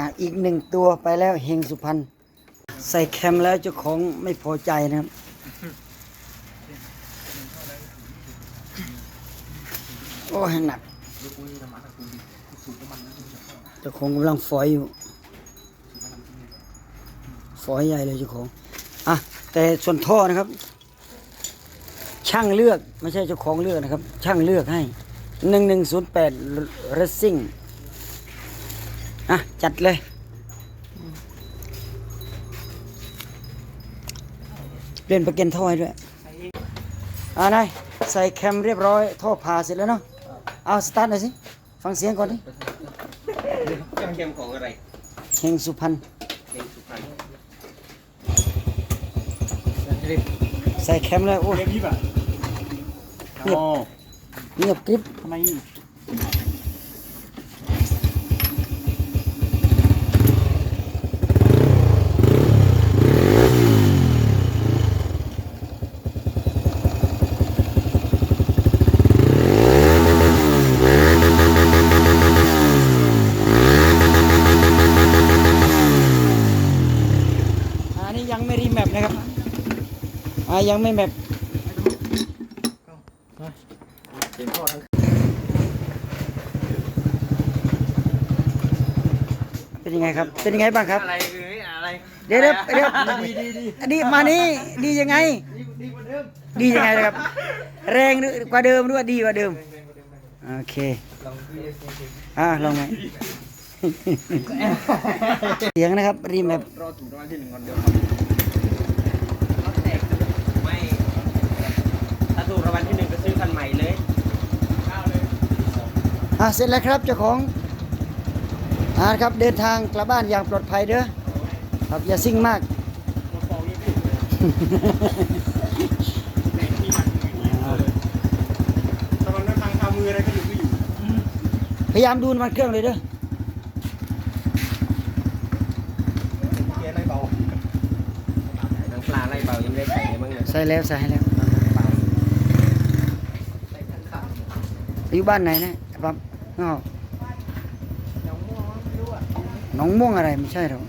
อะอีกหนึ่งตัวไปแล้วเฮงสุพรรณใส่แคมแล้วเจ้าของไม่พอใจนะครับ โอ้ยหนักเจ้าของกำลังฝอยอยู่ ฝอยใหญ่เลยเจ้าของอะแต่ส่วนท่อนะครับ ช่างเลือกไม่ใช่เจ้าของเลือกนะครับ ช่างเลือกให้หนึ่งหนึ่งศูนย์แปดเรสซิ่ง อะ จัดเลยเปลี่ยนประเกันท่อให้ด้วยอ่านายใส่แคมเรียบร้อยท่อผ่าเสร็จแล้วเนาะเอาสตาร์ทหน่อยสิ ฟังเสียงก่อนดิเครื่องเค็มของอะไรเฮงสุพรรณเค็มสุพรรณใส่แคมเลยโอ้ยเรียกยิบอะเงียบเงียบกริบทำไม อันนี้ยังไม่รีแมปนะครับ อ่ายังไม่แมปเป็นยังไงครับ เป็นยังไงบ้างครับ อะไรเอ้ยอะไรเดี๋ยวเดี๋ยวเดี๋ยวดีดีดีอันนี้มานี่ดียังไง ดีกว่าเดิมดียังไงนะครับ แรงกว่าเดิมหรือว่าดีกว่าเดิม โอเคอ่าลองไหมเสียงนะครับ รีแมปรอถูกรางวัลที่หนึ่งวันเดียวรถแตกไม่ถ้าถูกรางวัลที่หนึ่งก็ซื้อคันใหม่เลย อะเสร็จแล้วครับเจ้าของอ่าครับเดินทางกลับบ้านอย่างปลอดภัยเด้อครับอย่าซิ่งมากถ้ามันไม่พังคามืออะไรก็อยู่ก็อยู่พยายามดูน้ำมันเครื่องเลยเด้อเกียร์อะไรเบาน้ำปลาไล่เบายังไม่ได้ใส่เลยมั้งเนี่ยใส่แล้วใส่ให้แล้วอยู่บ้านไหนนะปั๊บ อ๋อหนองม่วงอะไรไม่ใช่หรอก